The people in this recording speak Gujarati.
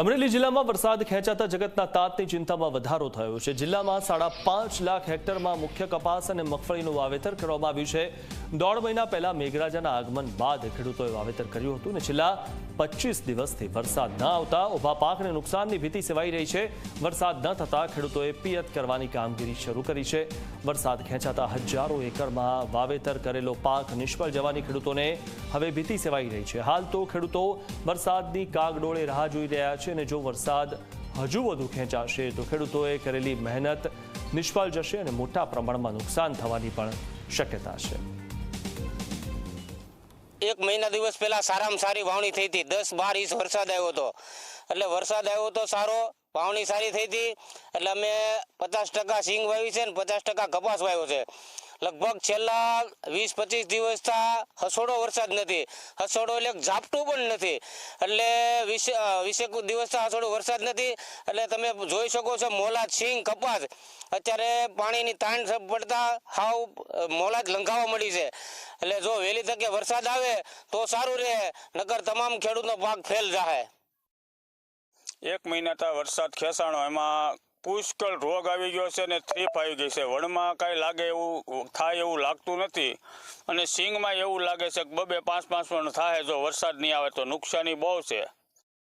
અમરેલી જિલ્લામાં વરસાદ ખેંચાતા જગતના તાતની ચિંતામાં વધારો થયો છે. જિલ્લામાં સાડા પાંચ લાખ હેક્ટરમાં મુખ્ય કપાસ અને મગફળીનું વાવેતર કરવામાં આવ્યું છે. દોઢ મહિના પહેલા મેઘરાજાના આગમન બાદ ખેડૂતોએ વાવેતર કર્યું હતું અને છેલ્લા પચીસ દિવસથી વરસાદ ન આવતા ઊભા પાકને નુકસાનની ભીતિ સેવાઈ રહી છે. વરસાદ ન થતા ખેડૂતોએ પિયત કરવાની કામગીરી શરૂ કરી છે. વરસાદ ખેંચાતા હજારો એકરમાં વાવેતર કરેલો પાક નિષ્ફળ જવાની ખેડૂતોને હવે ભીતિ સેવાઈ રહી છે. હાલ તો ખેડૂતો વરસાદની કાગડોળે રાહ જોઈ રહ્યા છે અને જો વરસાદ હજુ વધુ ખેંચાશે તો ખેડૂતોએ કરેલી મહેનત નિષ્ફળ જશે અને મોટા પ્રમાણમાં નુકસાન થવાની પણ શક્યતા છે. એક મહિના દિવસ પહેલા સારામાં સારી વાવણી થઈ હતી. દસ બાર ઇંચ વરસાદ આવ્યો હતો. એટલે વરસાદ આવ્યો તો સારો, વાવણી સારી થઈ હતી. એટલે અમે પચાસ ટકા સિંગ વાવી છે ને પચાસ ટકા કપાસ વાવ્યો છે. લગભગ છેલ્લા વીસ પચીસ દિવસથી હસોડો વરસાદ નથી. હસોડો એટલે ઝાપટું પણ નથી. એટલે વીસ વીસેક દિવસથી હસોડો વરસાદ નથી. એટલે તમે જોઈ શકો છો મોલાદ સિંગ કપાસ. અત્યારે પાણીની તાણ પડતા હાવ મોલાદ લંઘાવા મળી છે. એટલે જો વહેલી તકે વરસાદ આવે, તો સારું રહે. નગર તમામ ખેડૂતનો પાક ફેલ જાહે. એક મહિના મહિનાથી વરસાદ ખેંચાણો, એમાં પુષ્કળ રોગ આવી ગયો છે ને થ્રીપ આવી ગઈ છે. વણમાં કાંઈ લાગે એવું, થાય એવું લાગતું નથી. અને સિંગમાં એવું લાગે છે કે બબે પાંચ પાંચ પણ થાય જો વરસાદ નહીં આવે તો નુકસાની બહુ છે.